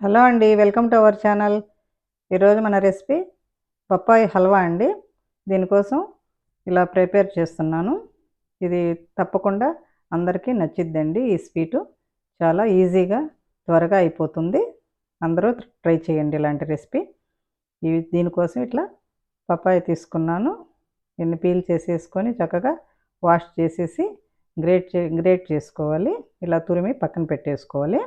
Hello అండి welcome to our channel. ఈరోజు మన రెసిపీ బొప్పాయి హల్వా అండి. దీనికోసం ఇలా ప్రిపేర్ చేస్తున్నాను. ఇది తప్పకుండా అందరికీ నచ్చిద్దండి ఈ స్వీటు. చాలా ఈజీగా త్వరగా అయిపోతుంది. అందరూ ట్రై చేయండి ఇలాంటి రెసిపీ. ఇవి దీనికోసం ఇట్లా పప్పాయి తీసుకున్నాను. దీన్ని పీల్ చేసేసుకొని చక్కగా వాష్ చేసేసి గ్రేట్ చే గ్రేట్ చేసుకోవాలి. ఇలా తురిమి పక్కన పెట్టేసుకోవాలి.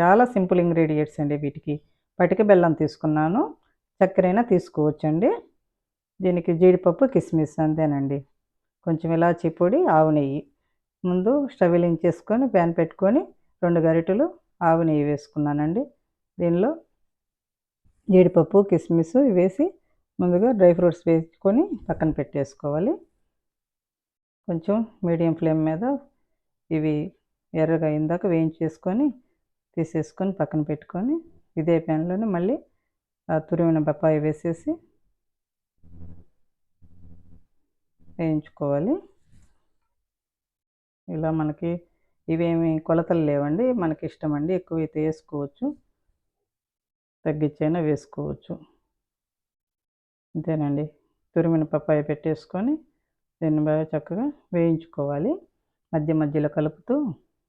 చాలా సింపుల్ ఇంగ్రీడియంట్స్ అండి వీటికి. పటిక బెల్లం తీసుకున్నాను. చక్కెరైనా తీసుకోవచ్చండి. దీనికి జీడిపప్పు కిస్మిస్ అంతేనండి. కొంచెం ఇలాచీ పొడి ఆవు నెయ్యి. ముందు స్టవ్ చేసుకొని ప్యాన్ పెట్టుకొని రెండు గరిటెలు ఆవు నెయ్యి వేసుకున్నానండి. దీనిలో జీడిపప్పు కిస్మిస్ వేసి ముందుగా డ్రై ఫ్రూట్స్ వేసుకొని పక్కన పెట్టేసుకోవాలి. కొంచెం మీడియం ఫ్లేమ్ మీద ఇవి ఎర్రగా అయిందాక వేయించేసుకొని తీసేసుకొని పక్కన పెట్టుకొని ఇదే ప్యాన్లోనే మళ్ళీ ఆ తురిమిన బొప్పాయి వేసేసి వేయించుకోవాలి. ఇలా మనకి ఇవేమి కొలతలు లేవండి మనకి ఇష్టం అండి ఎక్కువ అయితే వేసుకోవచ్చు తగ్గించైనా వేసుకోవచ్చు. అంతేనండి. తురిమిన పప్పాయ పెట్టేసుకొని దీన్ని బాగా చక్కగా వేయించుకోవాలి. మధ్య మధ్యలో కలుపుతూ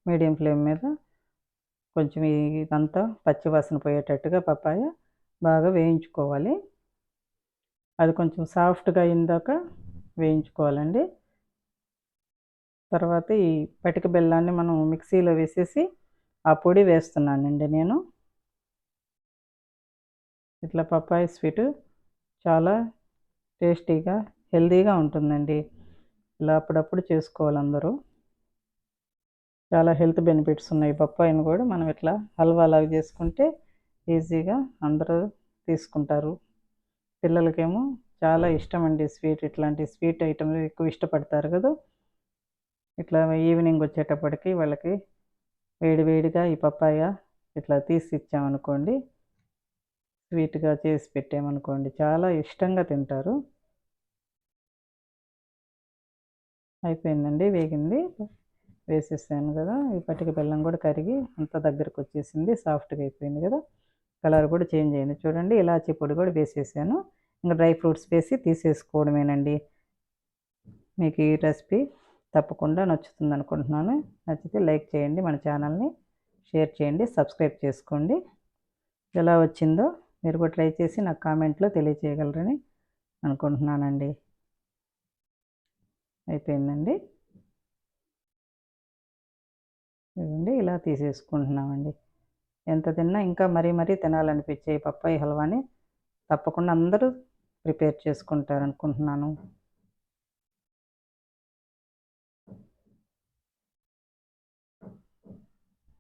మీడియం ఫ్లేమ్ మీద కొంచెం ఇదంతా పచ్చివాసన పోయేటట్టుగా పప్పాయ బాగా వేయించుకోవాలి. అది కొంచెం సాఫ్ట్గా అయిందాక వేయించుకోవాలండి. తర్వాత ఈ పటిక బెల్లాన్ని మనం మిక్సీలో వేసేసి ఆ పొడి వేస్తున్నానండి నేను. ఇట్లా పప్పాయ స్వీటు చాలా టేస్టీగా హెల్దీగా ఉంటుందండి. ఇలా అప్పుడప్పుడు చేసుకోవాలి అందరూ చాలా హెల్త్ బెనిఫిట్స్ ఉన్నాయి. పప్పాయిని కూడా మనం ఇట్లా హల్వా లాగా చేసుకుంటే ఈజీగా అందరూ తీసుకుంటారు. పిల్లలకేమో చాలా ఇష్టం అండి స్వీట్. ఇట్లాంటి స్వీట్ ఐటమ్స్ ఎక్కువ ఇష్టపడతారు కదా. ఇట్లా ఈవినింగ్ వచ్చేటప్పటికి వాళ్ళకి వేడివేడిగా ఈ పప్పాయ ఇట్లా తీసి ఇచ్చామనుకోండి స్వీట్గా చేసి పెట్టామనుకోండి చాలా ఇష్టంగా తింటారు. అయిపోయిందండి వేగింది. వేసేసాను కదా ఈ పట్టిక బెల్లం కూడా కరిగి అంత దగ్గరకు వచ్చేసింది సాఫ్ట్గా అయిపోయింది కదా. కలర్ కూడా చేంజ్ అయింది. చూడండి ఇలాచీ పొడి కూడా వేసేసాను. ఇంకా డ్రై ఫ్రూట్స్ వేసి తీసేసుకోవడమేనండి. మీకు ఈ రెసిపీ తప్పకుండా నచ్చుతుంది అనుకుంటున్నాను. నచ్చితే లైక్ చేయండి మన ఛానల్ని షేర్ చేయండి సబ్స్క్రైబ్ చేసుకోండి. ఎలా వచ్చిందో మీరు కూడా ట్రై చేసి నాకు కామెంట్లో తెలియచేయగలరని అనుకుంటున్నానండి. అయిపోయిందండి. ఇదండి ఇలా తీసేసుకుంటున్నామండి. ఎంత తిన్నా ఇంకా మరీ మరీ తినాలనిపించే పప్పాయి హల్వాని తప్పకుండా అందరూ ప్రిపేర్ చేసుకుంటారు అనుకుంటున్నాను